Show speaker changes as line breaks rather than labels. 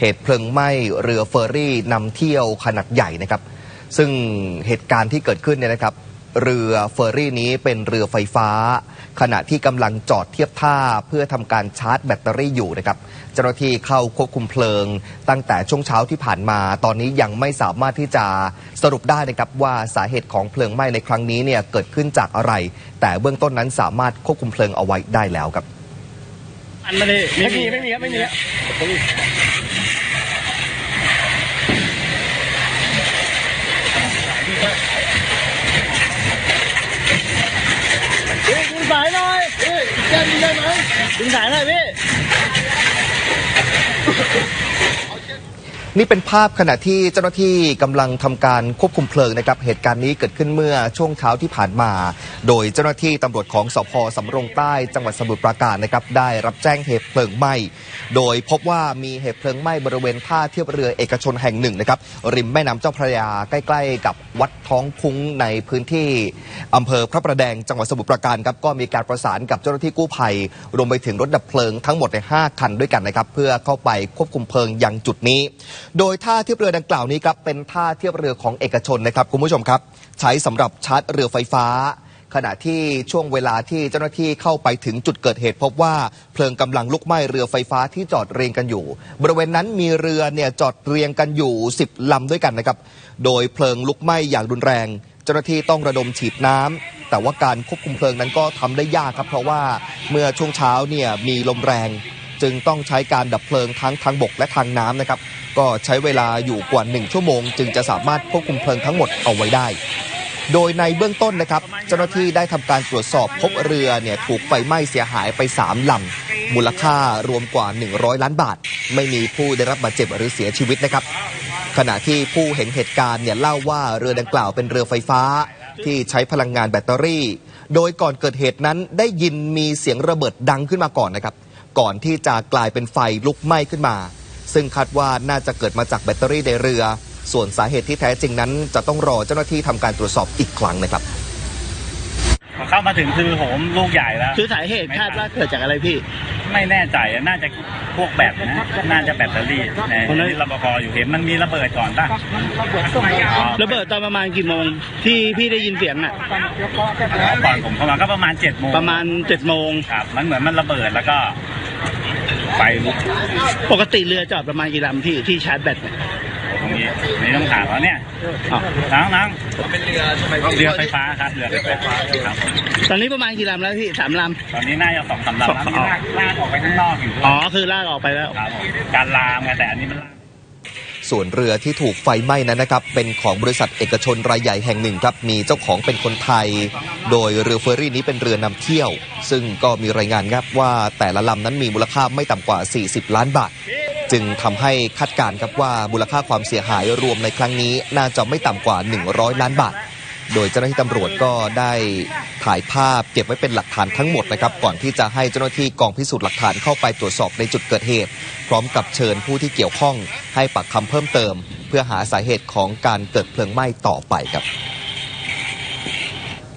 เหตุเพลิงไหม้เรือเฟอร์รี่นำเที่ยวขนาดใหญ่นะครับ ซึ่งเหตุการณ์ที่เกิดขึ้นเนี่ยนะครับ เรือเฟอร์รี่นี้เป็นเรือไฟฟ้า ขณะที่กำลังจอดเทียบท่าเพื่อทำการชาร์จแบตเตอรี่อยู่นะครับ เจ้าหน้าที่เข้าควบคุมเพลิง ตั้งแต่ช่วงเช้าที่ผ่านมา ตอนนี้ยังไม่สามารถที่จะสรุปได้นะครับว่าสาเหตุของเพลิงไหม้ในครั้งนี้เนี่ยเกิดขึ้นจากอะไร แต่เบื้องต้นนั้นสามารถควบคุมเพลิงเอาไว้ได้แล้วครับ
อันไม่ได้
ไม่มีไม่มีครับไม่มีครับ
พี่ดึงสายหน่อยพี่แก้ม ได้ไหมดึงสายหน่อยพี่
นี่เป็นภาพขณะที่เจ้าหน้าที่กำลังทำการควบคุมเพลิงนะครับ เหตุการณ์นี้เกิดขึ้นเมื่อช่วงเช้าที่ผ่านมา โดยเจ้าหน้าที่ตำรวจของสพสำโรงใต้จังหวัดสมุทรปราการนะครับได้รับแจ้งเหตุเพลิงไหม้ โดยพบว่ามีเหตุเพลิงไหม้บริเวณท่าเทียบเรือเอกชนแห่งหนึ่งนะครับริมแม่น้ำเจ้าพระยาใกล้ ๆ กับวัดท้องคุ้งในพื้นที่อำเภอพระประแดงจังหวัดสมุทรปราการครับก็มีการประสานกับเจ้าหน้าที่กู้ภัย รวมไปถึงรถดับเพลิงทั้งหมดใน5คันด้วยกันนะครับเพื่อเข้าไปควบคุมเพลิงยังจุดนี้โดยท่าเทียบเรือดังกล่าวนี้ครับเป็นท่าเทียบเรือของเอกชนนะครับคุณผู้ชมครับ ใช้สำหรับชาร์จเรือไฟฟ้า ขณะที่ช่วงเวลาที่เจ้าหน้าที่เข้าไปถึงจุดเกิดเหตุ พบว่าเพลิงกำลังลุกไหม้เรือไฟฟ้าที่จอดเรียงกันอยู่ บริเวณนั้นมีเรือเนี่ยจอดเรียงกันอยู่ 10ลำด้วยกันนะครับ โดยเพลิงลุกไหม้อย่างรุนแรง เจ้าหน้าที่ต้องระดมฉีดน้ำแต่ว่าการควบคุมเพลิงนั้นก็ทำได้ยากครับ เพราะว่าเมื่อช่วงเช้าเนี่ยมีลมแรง จึงต้องใช้การดับเพลิงทั้งทางบกและทางน้ำนะครับ ก็ใช้เวลาอยู่กว่า 1 ชั่วโมง จึงจะสามารถควบคุมเพลิงทั้งหมดเอาไว้ได้ โดยในเบื้องต้นนะครับ เจ้าหน้าที่ได้ทำการตรวจสอบพบเรือเนี่ยถูกไฟไหม้เสียหายไป 3ลำมูลค่ารวมกว่า 100 ล้านบาท ไม่มีผู้ได้รับบาดเจ็บหรือเสียชีวิตนะครับ ขณะที่ผู้เห็นเหตุการณ์เนี่ยเล่าว่าเรือดังกล่าวเป็นเรือไฟฟ้า ที่ใช้พลังงานแบตเตอรี่ โดยก่อนเกิดเหตุนั้นได้ยินมีเสียงระเบิดดังขึ้นมาก่อนนะครับ ก่อนที่จะกลายเป็นไฟลุกไหม้ขึ้นมา ซึ่งคาดว่าน่าจะเกิดมาจากแบตเตอรี่ในเรือ ส่วนสาเหตุที่แท้จริงนั้น จะต้องรอเจ้าหน้าที่ทำการตรวจสอบอีกครั้งนะครับ
พอเข้ามาถึงคือโหมลูกใหญ่แล้ว
คือสาเหตุคาดว่าเกิดจากอะไรพี่
ไม่แน่ใจอะน่าจะพวกแบตนะ น่าจะแบตเตอรี่ใน
เพราะฉะนั้น
ที่รปภอยู่เห็นมันมีระเบิดก่อนป่ะอ๋อ
ระเบิดตอนประมาณกี่โมงที่พี่ได้ยินเสียงอะ
ก่อนผมเข้ามาก็ประมาณเจ็ดโมง
ประมาณเจ็ดโมง
ครับมันเหมือนมันระเบิดแล้วก็ ไฟลุก
ปกติเรือจอดประมาณกี่ลำที่ที่ชาร์จแบตเนี่ย
ตรงนี้นี่ต้องถามว่าเนี่ย
อ๋อ
น้องน้องเป็นเรือใช่ไหมเรือไฟฟ้าครับเรือไฟฟ้าครับ
ตอนนี้ประมาณกี่ลำแล้วพี่สามล
ตอนนี้น่าจะสองสามลำแล้วมีลากลากออกไปข้างนอกอยู่ด้วำย
อ๋อคือลากออกไปแล้ว
ครับผมการลามไงแต่อันนี้มันลาก
ส่วนเรือที่ถูกไฟไหม้นั้นนะครับ เป็นของบริษัทเอกชนรายใหญ่แห่งหนึ่งครับ มีเจ้าของเป็นคนไทย โดยเรือเฟอร์รี่นี้เป็นเรือนำเที่ยว ซึ่งก็มีรายงานครับว่าแต่ละลำนั้นมีมูลค่าไม่ต่ำกว่า 40 ล้านบาท จึงทำให้คาดการณ์ครับว่ามูลค่าความเสียหายรวมในครั้งนี้น่าจะไม่ต่ำกว่า 100 ล้านบาท โดยเจ้าหน้าที่ตำรวจก็ได้ถ่ายภาพเก็บไว้เป็นหลักฐานทั้งหมดนะครับ ก่อนที่จะให้เจ้าหน้าที่กองพิสูจน์หลักฐานเข้าไปตรวจสอบในจุดเกิดเหตุ พร้อมกับเชิญผู้ที่เกี่ยวข้องให้ปากคำเพิ่มเติม เพื่อหาสาเหตุของการเกิดเพลิงไหม้ต่อไปครับ